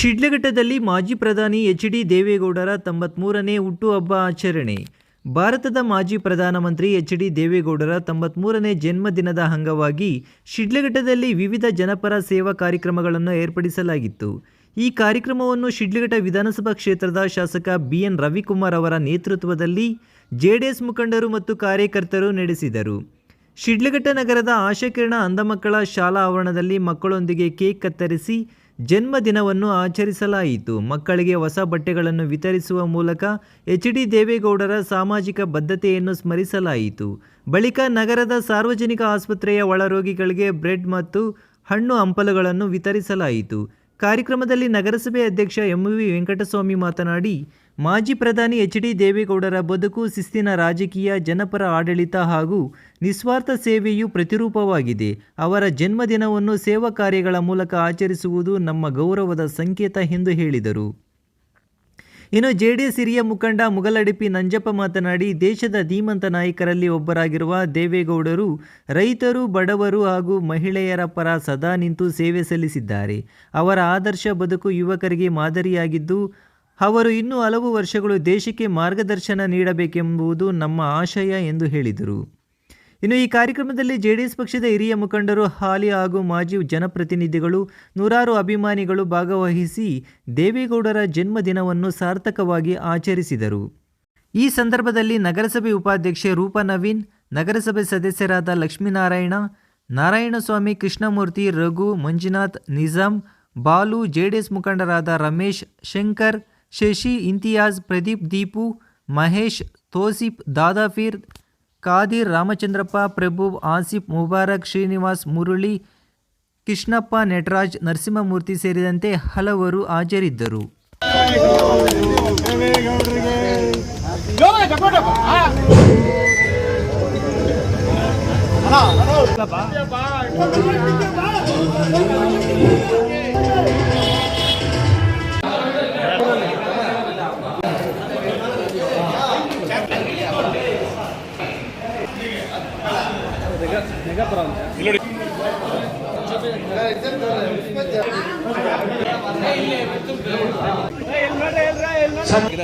ಶಿಡ್ಲಘಟ್ಟದಲ್ಲಿ ಮಾಜಿ ಪ್ರಧಾನಿ H D ದೇವೇಗೌಡರ ತೊಂಬತ್ಮೂರನೇ ಹುಟ್ಟುಹಬ್ಬ ಆಚರಣೆ. ಭಾರತದ ಮಾಜಿ ಪ್ರಧಾನಮಂತ್ರಿ ಎಚ್ ಡಿ ದೇವೇಗೌಡರ ತೊಂಬತ್ಮೂರನೇ ಜನ್ಮದಿನದ ಅಂಗವಾಗಿ ಶಿಡ್ಲಘಟ್ಟದಲ್ಲಿ ವಿವಿಧ ಜನಪರ ಸೇವಾ ಕಾರ್ಯಕ್ರಮಗಳನ್ನು ಏರ್ಪಡಿಸಲಾಗಿತ್ತು. ಈ ಕಾರ್ಯಕ್ರಮವನ್ನು ಶಿಡ್ಲಘಟ್ಟ ವಿಧಾನಸಭಾ ಕ್ಷೇತ್ರದ ಶಾಸಕ ಬಿ ಎನ್ ರವಿಕುಮಾರ್ ಅವರ ನೇತೃತ್ವದಲ್ಲಿ ಜೆಡಿಎಸ್ ಮುಖಂಡರು ಮತ್ತು ಕಾರ್ಯಕರ್ತರು ನಡೆಸಿದರು. ಶಿಡ್ಲಘಟ್ಟ ನಗರದ ಆಶಾಕಿರಣ ಅಂಧಮಕ್ಕಳ ಶಾಲಾ ಆವರಣದಲ್ಲಿ ಮಕ್ಕಳೊಂದಿಗೆ ಕೇಕ್ ಕತ್ತರಿಸಿ ಜನ್ಮದಿನವನ್ನು ಆಚರಿಸಲಾಯಿತು. ಮಕ್ಕಳಿಗೆ ಹೊಸ ಬಟ್ಟೆಗಳನ್ನು ವಿತರಿಸುವ ಮೂಲಕ ಎಚ್ ಡಿ ದೇವೇಗೌಡರ ಸಾಮಾಜಿಕ ಬದ್ಧತೆಯನ್ನು ಸ್ಮರಿಸಲಾಯಿತು. ಬಳಿಕ ನಗರದ ಸಾರ್ವಜನಿಕ ಆಸ್ಪತ್ರೆಯ ಒಳರೋಗಿಗಳಿಗೆ ಬ್ರೆಡ್ ಮತ್ತು ಹಣ್ಣು ಹಂಪಲುಗಳನ್ನು ವಿತರಿಸಲಾಯಿತು. ಕಾರ್ಯಕ್ರಮದಲ್ಲಿ ನಗರಸಭೆ ಅಧ್ಯಕ್ಷ ಎಂ ವಿ ವೆಂಕಟಸ್ವಾಮಿ ಮಾತನಾಡಿ ಮಾಜಿ ಪ್ರಧಾನಿ ಎಚ್ ಡಿ ದೇವೇಗೌಡರ ಬದುಕು, ಶಿಸ್ತಿನ ರಾಜಕೀಯ, ಜನಪರ ಆಡಳಿತ ಹಾಗೂ ನಿಸ್ವಾರ್ಥ ಸೇವೆಯು ಪ್ರತಿರೂಪವಾಗಿದೆ. ಅವರ ಜನ್ಮದಿನವನ್ನು ಸೇವಾ ಕಾರ್ಯಗಳ ಮೂಲಕ ಆಚರಿಸುವುದು ನಮ್ಮ ಗೌರವದ ಸಂಕೇತ ಎಂದು ಹೇಳಿದರು. ಇನ್ನು ಜೆಡಿಎಸ್ ಹಿರಿಯ ಮುಖಂಡ ಮುಗಲಡಿಪಿ ನಂಜಪ್ಪ ಮಾತನಾಡಿ, ದೇಶದ ಧೀಮಂತ ನಾಯಕರಲ್ಲಿ ಒಬ್ಬರಾಗಿರುವ ದೇವೇಗೌಡರು ರೈತರು, ಬಡವರು ಹಾಗೂ ಮಹಿಳೆಯರ ಪರ ಸದಾ ನಿಂತು ಸೇವೆ ಸಲ್ಲಿಸಿದ್ದಾರೆ. ಅವರ ಆದರ್ಶ ಬದುಕು ಯುವಕರಿಗೆ ಮಾದರಿಯಾಗಿದ್ದು ಅವರು ಇನ್ನೂ ಹಲವು ವರ್ಷಗಳು ದೇಶಕ್ಕೆ ಮಾರ್ಗದರ್ಶನ ನೀಡಬೇಕೆಂಬುದು ನಮ್ಮ ಆಶಯ ಎಂದು ಹೇಳಿದರು. ಇನ್ನು ಈ ಕಾರ್ಯಕ್ರಮದಲ್ಲಿ ಜೆಡಿಎಸ್ ಪಕ್ಷದ ಹಿರಿಯ ಮುಖಂಡರು ಹಾಲಿ ಹಾಗೂ ಮಾಜಿ ಜನಪ್ರತಿನಿಧಿಗಳು ನೂರಾರು ಅಭಿಮಾನಿಗಳು ಭಾಗವಹಿಸಿ ದೇವೇಗೌಡರ ಜನ್ಮದಿನವನ್ನು ಸಾರ್ಥಕವಾಗಿ ಆಚರಿಸಿದರು. ಈ ಸಂದರ್ಭದಲ್ಲಿ ನಗರಸಭೆ ಉಪಾಧ್ಯಕ್ಷೆ ರೂಪಾ ನವೀನ್, ನಗರಸಭೆ ಸದಸ್ಯರಾದ ಲಕ್ಷ್ಮೀನಾರಾಯಣ, ನಾರಾಯಣಸ್ವಾಮಿ, ಕೃಷ್ಣಮೂರ್ತಿ, ರಘು, ಮಂಜುನಾಥ್ ನಿಜಾಮ್ ಬಾಲು, ಜೆಡಿಎಸ್ ಮುಖಂಡರಾದ ರಮೇಶ್, ಶಂಕರ್ ಶಶಿ ಇಂತಿಯಾಜ್ ಪ್ರದೀಪ್, ದೀಪು, ಮಹೇಶ್ ತೋಸಿಫ್ ದಾದಾಫೀರ್ ಖಾದಿರ್, ರಾಮಚಂದ್ರಪ್ಪ, ಪ್ರಭು, ಆಸಿಫ್, ಮುಬಾರಕ್, ಶ್ರೀನಿವಾಸ್, ಮುರಳಿ, ಕೃಷ್ಣಪ್ಪ, ನಟರಾಜ್, ನರಸಿಂಹಮೂರ್ತಿ ಸೇರಿದಂತೆ ಹಲವರು ಹಾಜರಿದ್ದರು.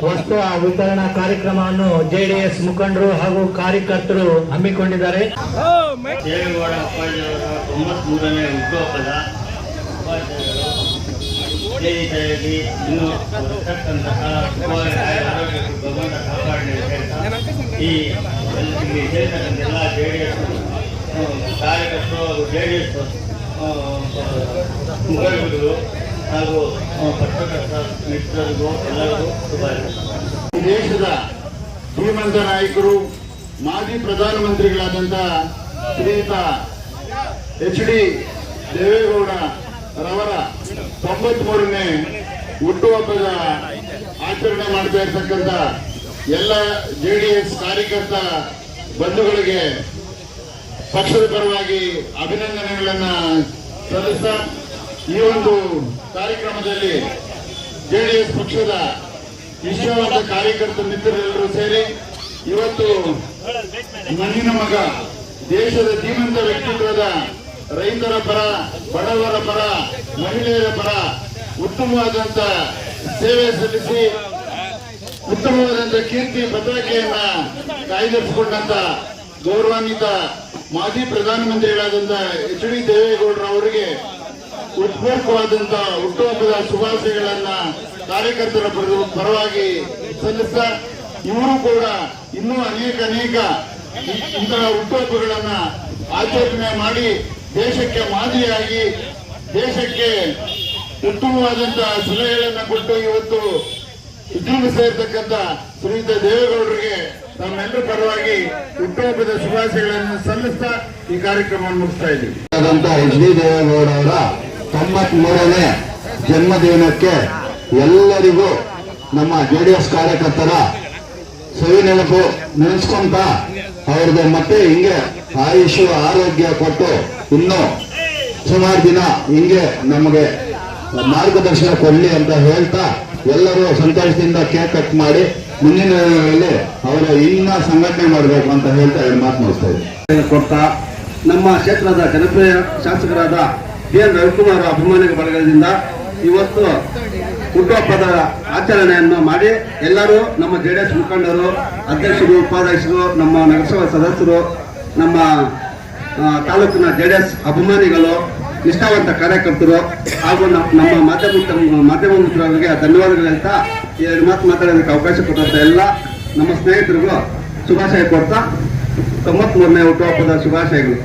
ವಸ್ತು ವಿತರಣಾ ಕಾರ್ಯಕ್ರಮವನ್ನು ಜೆಡಿಎಸ್ ಮುಖಂಡರು ಹಾಗೂ ಕಾರ್ಯಕರ್ತರು ಹಮ್ಮಿಕೊಂಡಿದ್ದಾರೆ. ದೇವೇಗೌಡ ಅಪ್ಪಾಜಿಯವರ ತೊಂಬತ್ಮೂರನೇ ಹುಟ್ಟುಹಬ್ಬದ ಸ್ನೇಹಿತರಲ್ಲಿ ಇನ್ನೂ ಬರ್ತಕ್ಕಂತಹ ಆರೋಗ್ಯ ಭಗವಂತ ಕಾಪಾಡಲಿ ಅಂತ ಈ ಎಲ್ಲ ಜೆ ಎಲ್ಲ ಜೆ ಡಿ ಎಸ್ ಕಾರ್ಯಕರ್ತರು ಹಾಗೂ ಜೆ ಡಿ ಎಸ್ ಮುಖಂಡರು ಹಾಗೂ ಪತ್ರಕರ್ತ ಮಿತ್ರರಿಗೂ ಎಲ್ಲರಿಗೂ ಶುಭಾಶಯ ದೇಶದ ಶ್ರೀಮಂತ ನಾಯಕರು, ಮಾಜಿ ಪ್ರಧಾನಮಂತ್ರಿಗಳಾದಂಥ ಶ್ರೀಯುತ ಎಚ್ ಡಿ ದೇವೇಗೌಡ ರವರ ತೊಂಬತ್ಮೂರನೇ ಹುಟ್ಟುಹಬ್ಬದ ಆಚರಣೆ ಮಾಡ್ತಾ ಇರ್ತಕ್ಕಂಥ ಎಲ್ಲ ಜೆ ಡಿ ಎಸ್ ಕಾರ್ಯಕರ್ತ ಬಂಧುಗಳಿಗೆ ಪಕ್ಷದ ಪರವಾಗಿ ಅಭಿನಂದನೆಗಳನ್ನ ಸಲ್ಲಿಸ್ತಾ ಈ ಒಂದು ಕಾರ್ಯಕ್ರಮದಲ್ಲಿ ಜೆಡಿಎಸ್ ಪಕ್ಷದ ವಿಶ್ವವಾದ ಕಾರ್ಯಕರ್ತ ಮಿತ್ರರೆಲ್ಲರೂ ಸೇರಿ ಇವತ್ತು ಮಣ್ಣಿನ ಮಗ, ದೇಶದ ಜೀವಂತ ವ್ಯಕ್ತಿತ್ವದ ರೈತರ ಪರ, ಬಡವರ ಪರ, ಮಹಿಳೆಯರ ಪರ ಉತ್ತಮವಾದಂತ ಸೇವೆ ಸಲ್ಲಿಸಿ ಉತ್ತಮವಾದಂತ ಕೀರ್ತಿ ಪತ್ರಿಕೆಯನ್ನ ಕಾಯ್ದಿರಿಸಿಕೊಂಡಂತ ಗೌರವಾನ್ವಿತ ಮಾಜಿ ಪ್ರಧಾನಮಂತ್ರಿಗಳಾದಂತಹ ಎಚ್ ಡಿ ದೇವೇಗೌಡರ ಅವರಿಗೆ ಉತ್ಪೂರ್ವವಾದಂತ ಹುಟ್ಟುಹಬ್ಬದ ಶುಭಾಶಯಗಳನ್ನ ಕಾರ್ಯಕರ್ತರ ಪರ- ಪರವಾಗಿ ಸಲ್ಲಿಸ್ತಾ ಇವರು ಕೂಡ ಇನ್ನೂ ಅನೇಕ ಅನೇಕ ಇಂತಹ ಹುಟ್ಟುಹಬ್ಬಗಳನ್ನ ಆಚರಣೆ ಮಾಡಿ ದೇಶಕ್ಕೆ ಮಾದರಿಯಾಗಿ ದೇಶಕ್ಕೆ ಉತ್ತಮವಾದಂತಹ ಸಲಹೆಗಳನ್ನ ಕೊಟ್ಟು ಇವತ್ತು ವಿಜೃಂಭಿಸ್ತಾ ಇರ್ತಕ್ಕಂಥ ಶ್ರೀಯುತ ದೇವೇಗೌಡರಿಗೆ ನಮ್ಮೆಲ್ಲರ ಪರವಾಗಿ ಹುಟ್ಟುಹಬ್ಬದ ಶುಭಾಶಯಗಳನ್ನು ಸಲ್ಲಿಸ್ತಾ ಈ ಕಾರ್ಯಕ್ರಮವನ್ನು ಮುಗಿಸ್ತಾ ಇದ್ದೀವಿ. ಎಚ್ ಡಿ ದೇವೇಗೌಡ ಅವರ ತೊಂಬತ್ ಮೂರನೇ ಜನ್ಮದಿನಕ್ಕೆ ಎಲ್ಲರಿಗೂ ನಮ್ಮ ಜೆ ಡಿ ಎಸ್ ಕಾರ್ಯಕರ್ತರ ಸವಿ ನೆನಪು ನೆನೆಸ್ಕೊಂತ ಅವ್ರದ್ದು ಮತ್ತೆ ಹಿಂಗೆ ಆಯುಷ್ ಆರೋಗ್ಯ ಕೊಟ್ಟು ಇನ್ನೂ ಸುಮಾರು ದಿನ ಹಿಂಗೆ ನಮಗೆ ಮಾರ್ಗದರ್ಶನ ಕೊಡಲಿ ಅಂತ ಹೇಳ್ತಾ ಎಲ್ಲರೂ ಸಂತೋಷದಿಂದ ಕೇಕ್ ಕಟ್ ಮಾಡಿ ಮುಂದಿನ ದಿನಗಳಲ್ಲಿ ಅವರು ಇನ್ನ ಸಂಘಟನೆ ಮಾಡಬೇಕು ಅಂತ ಹೇಳ್ತಾ ಎರಡು ಮಾತು ಮುಗಿಸ್ತಾ ಇದ್ದಾರೆ ಕೊಡ್ತಾ? ನಮ್ಮ ಕ್ಷೇತ್ರದ ಜನಪ್ರಿಯ ಶಾಸಕರಾದ ಬಿ ಎನ್ ರವಿಕುಮಾರ್ ಅಭಿಮಾನಿಗಳ ಬಳಗದಿಂದ ಇವತ್ತು ಹುಟ್ಟುಹಬ್ಬದ ಆಚರಣೆಯನ್ನು ಮಾಡಿ ಎಲ್ಲರೂ ನಮ್ಮ ಜೆ ಡಿ ಎಸ್ ಮುಖಂಡರು, ಅಧ್ಯಕ್ಷರು, ಉಪಾಧ್ಯಕ್ಷರು, ನಮ್ಮ ನಗರಸಭಾ ಸದಸ್ಯರು, ನಮ್ಮ ತಾಲೂಕಿನ ಜೆ ಡಿ ಎಸ್ ಅಭಿಮಾನಿಗಳು, ನಿಷ್ಠಾವಂತ ಕಾರ್ಯಕರ್ತರು ಹಾಗೂ ನಮ್ಮ ನಮ್ಮ ಮಾಧ್ಯಮ ಮಾಧ್ಯಮ ಮಿತ್ರರಿಗೆ ಧನ್ಯವಾದಗಳು ಹೇಳ್ತಾ ಎರಡು ಮಾತು ಮಾತಾಡೋದಕ್ಕೆ ಅವಕಾಶ ಕೊಟ್ಟಂತ ಎಲ್ಲ ನಮ್ಮ ಸ್ನೇಹಿತರಿಗೂ ಶುಭಾಶಯ ಕೊಡ್ತಾ ತೊಂಬತ್ಮೂರನೇ ಹುಟ್ಟುಹಬ್ಬದ ಶುಭಾಶಯಗಳು.